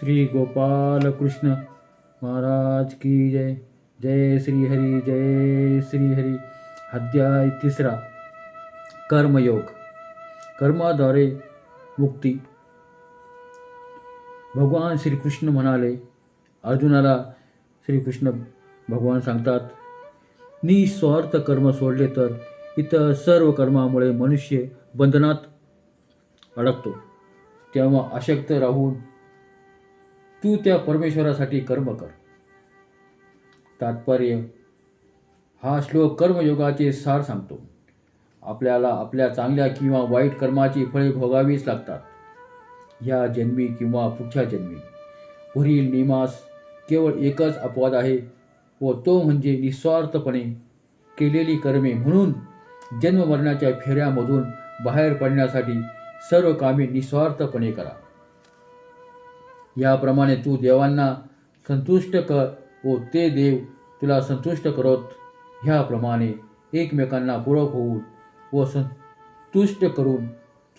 श्री गोपाल कृष्ण महाराज की जय। जय श्री हरी जय श्री हरी। अध्याय तिसरा कर्मयोग। कर्माद्वारे मुक्ती। भगवान श्रीकृष्ण म्हणाले अर्जुनाला श्रीकृष्ण भगवान सांगतात निस्वार्थ कर्म सोडले तर इतर सर्व कर्मामुळे मनुष्य बंधनात अडकतो. तेव्हा अशक्त राहून तू त्या परमेश्वरासाठी कर्म कर. तात्पर्य हा श्लोक कर्मयोगाचे सार सांगतो. आपल्याला आपल्या चांगल्या किंवा वाईट कर्माची फळे भोगावीच लागतात. या जन्मी किंवा पुढच्या जन्मी पुढील निमास केवळ एकच अपवाद आहे व तो म्हणजे निस्वार्थपणे केलेली कर्मे म्हणून जन्ममरणाच्या फेऱ्यामधून बाहेर पडण्यासाठी सर्व कामे निस्वार्थपणे करा. याप्रमाणे तू देवांना संतुष्ट कर व ते देव तुला संतुष्ट करत. ह्याप्रमाणे एकमेकांना पूरक होऊन व संतुष्ट करून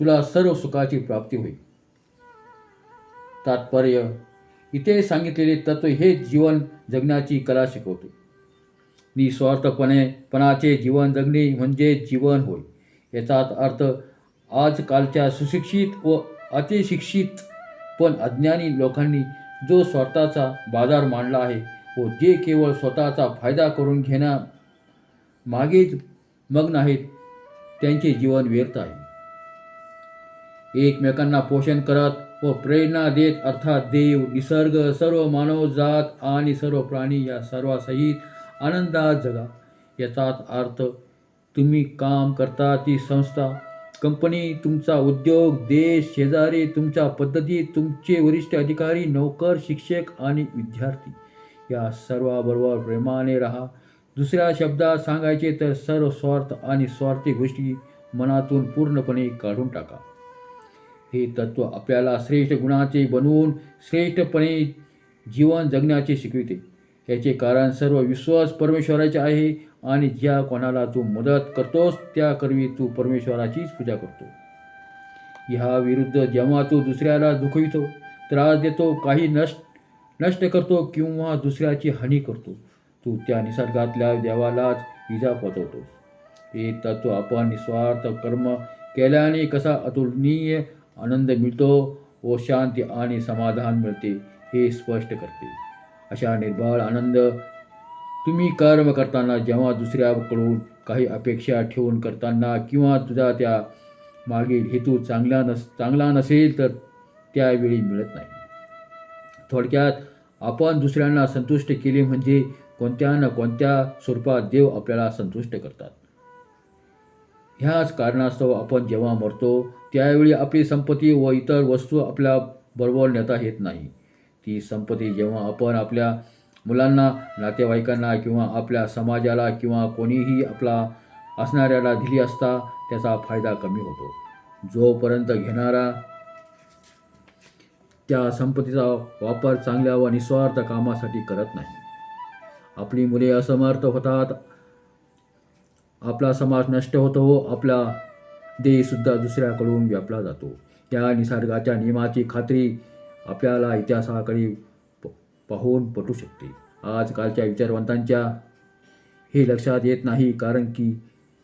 तुला सर्व सुखाची प्राप्ती होईल. तात्पर्य इथे सांगितलेले तत्व हे जीवन जगण्याची कला शिकवते. निस्वार्थपणे पणाचे जीवन जगणे म्हणजे जीवन होय. याचाच अर्थ आजकालच्या सुशिक्षित व अतिशिक्षित पण अज्ञानी लोकांनी जो स्वार्थाचा बाजार मांडला आहे व जे केवळ स्वतःचा फायदा करून घेण्या मागेच मग्न आहेत त्यांचे जीवन व्यर्थ आहे. एकमेकांना पोषण करत व प्रेरणा देत अर्थात देव निसर्ग सर्व मानवजात आणि सर्व प्राणी या सर्वासहित आनंदात जगा. याचाच अर्थ तुम्ही काम करता ती संस्था कंपनी तुमचा उद्योग देश शेजारी तुमच्या पद्धती तुमचे वरिष्ठ अधिकारी नोकर शिक्षक आणि विद्यार्थी. या सर्वाबरोबर प्रेमाने राहा. दुसऱ्या शब्दात सांगायचे तर सर्व स्वार्थ आणि स्वार्थी गोष्टी मनातून पूर्णपणे काढून टाका. हे तत्व आपल्याला श्रेष्ठ गुणाचे बनवून श्रेष्ठपणे जीवन जगण्याचे शिकविते. याचे कारण सर्व विश्वास परमेश्वराचे आहे. आणि ज्या कोणाला तू मदत करतोस त्याकरवी तू परमेश्वराचीच पूजा करतो. ह्या विरुद्ध जेव्हा तू दुसऱ्याला दुखवितो त्रास देतो काही नष्ट नष्ट करतो किंवा दुसऱ्याची हानी करतो तू त्या निसर्गातल्या देवालाच इजा पोचवतोस हे तत्व आपण निस्वार्थ कर्म केल्याने कसा अतुलनीय आनंद मिळतो व शांती आणि समाधान मिळते हे स्पष्ट करते. अशा निर्बळ आनंद तुम्ही कर्म करताना जेव्हा दुसऱ्याकडून काही अपेक्षा ठेवून करताना किंवा तुझा त्या मागील हेतू चांगला नस चांगला नसेल तर त्यावेळी मिळत नाही. थोडक्यात आपण दुसऱ्यांना संतुष्ट केले म्हणजे कोणत्या ना कोणत्या स्वरूपात देव आपल्याला संतुष्ट करतात. ह्याच कारणास्तव आपण जेव्हा मरतो त्यावेळी आपली संपत्ती व इतर वस्तू आपल्या बरोबर नेता येत नाही. ती संपत्ती जेव्हा आपण आपल्या मुलांना नातेवाईकांना किंवा आपल्या समाजाला किंवा कोणीही आपला असणाऱ्याला दिली असता त्याचा फायदा कमी होतो. जोपर्यंत घेणारा त्या संपत्तीचा वापर चांगल्या व निस्वार्थ कामासाठी करत नाही. आपली मुले असमर्थ होतात. आपला समाज नष्ट होतो. आपला देहसुद्धा दुसऱ्याकडून व्यापला जातो. त्या निसर्गाच्या नियमाची खात्री आपल्याला इतिहासाकडे पाहून पटू शकते. आजकालच्या विचारवंतांच्या हे लक्षात येत नाही कारण की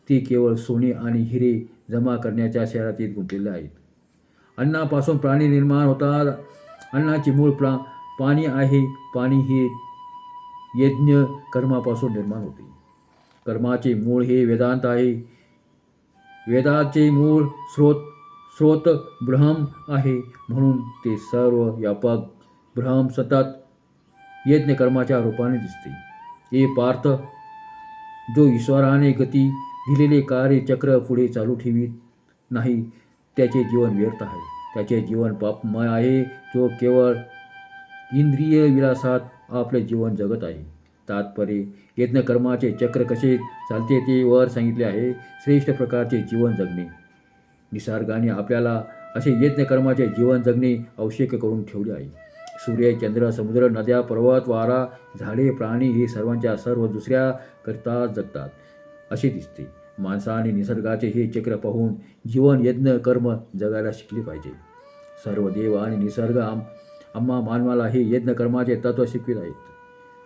ते केवळ सोने आणि हिरे जमा करण्याच्या शहरातीत गुंतलेले आहेत. अन्नापासून प्राणी निर्माण होतात. अन्नाचे मूळ प्रा पाणी आहे. पाणी हे यज्ञ कर्मापासून निर्माण होते. कर्माचे मूळ हे वेदांत आहे. वेदाचे मूळ स्रोत स्रोत ब्रह्म आहे. म्हणून ते सर्व व्यापक ब्रह्म सतत यज्ञकर्माच्या रूपाने दिसते. हे पार्थ जो ईश्वराने गती दिलेले कार्य चक्र पुढे चालू ठेवीत नाही त्याचे जीवन व्यर्थ आहे. त्याचे जीवन पापमय आहे जो केवळ इंद्रिय विलासात आपले जीवन जगत आहे. तात्पर्य यज्ञकर्माचे चक्र कसे चालते ते वर सांगितले आहे श्रेष्ठ प्रकारचे जीवन जगणे. निसर्गाने आपल्याला असे यज्ञकर्माचे जीवन जगणे आवश्यक करून ठेवले आहे. सूर्य चंद्र समुद्र नद्या पर्वत वारा झाडे प्राणी हे सर्वांच्या सर्व दुसऱ्या करता जगतात. असे दिसते. माणसाने निसर्गाचे हे चक्र पाहून जीवन यज्ञ कर्म जगायला शिकले पाहिजे. सर्व देव आणि निसर्ग आम आम्हा मानवाला हे यज्ञकर्माचे तत्त्व शिकवित आहेत.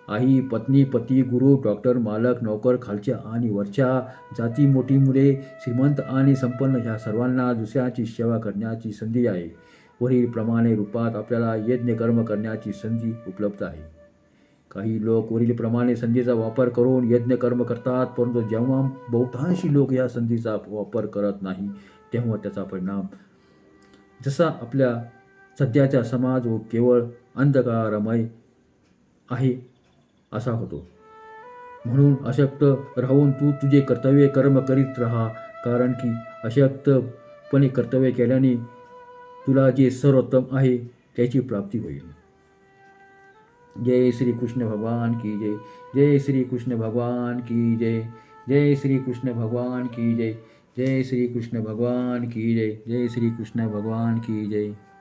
आई पत्नी पती गुरु डॉक्टर मालक नोकर खालच्या आणि वरच्या जाती मोठी मुले श्रीमंत आणि संपन्न ह्या सर्वांना दुसऱ्याची सेवा करण्याची संधी आहे. वरीलप्रमाणे रूपात आपल्याला यज्ञकर्म करण्याची संधी उपलब्ध आहे. काही लोक वरीलप्रमाणे संधीचा वापर करून यज्ञकर्म करतात परंतु जेव्हा बहुतांशी लोक या संधीचा वापर करत नाही तेव्हा त्याचा परिणाम जसा आपल्या सध्याचा समाज व केवळ अंधकारमय आहे असा होतो. म्हणून अशक्त राहून तू तुझे कर्तव्य कर्म करीत राहा कारण की अशक्तपणे कर्तव्य केल्याने तुला जे सर्वोत्तम आहे त्याची प्राप्ती होईल. जय श्री कृष्ण भगवान की जय. जय श्री कृष्ण भगवान की जय. जय श्री कृष्ण भगवान की जय. जय श्री कृष्ण भगवान की जय. जय श्री कृष्ण भगवान की जय.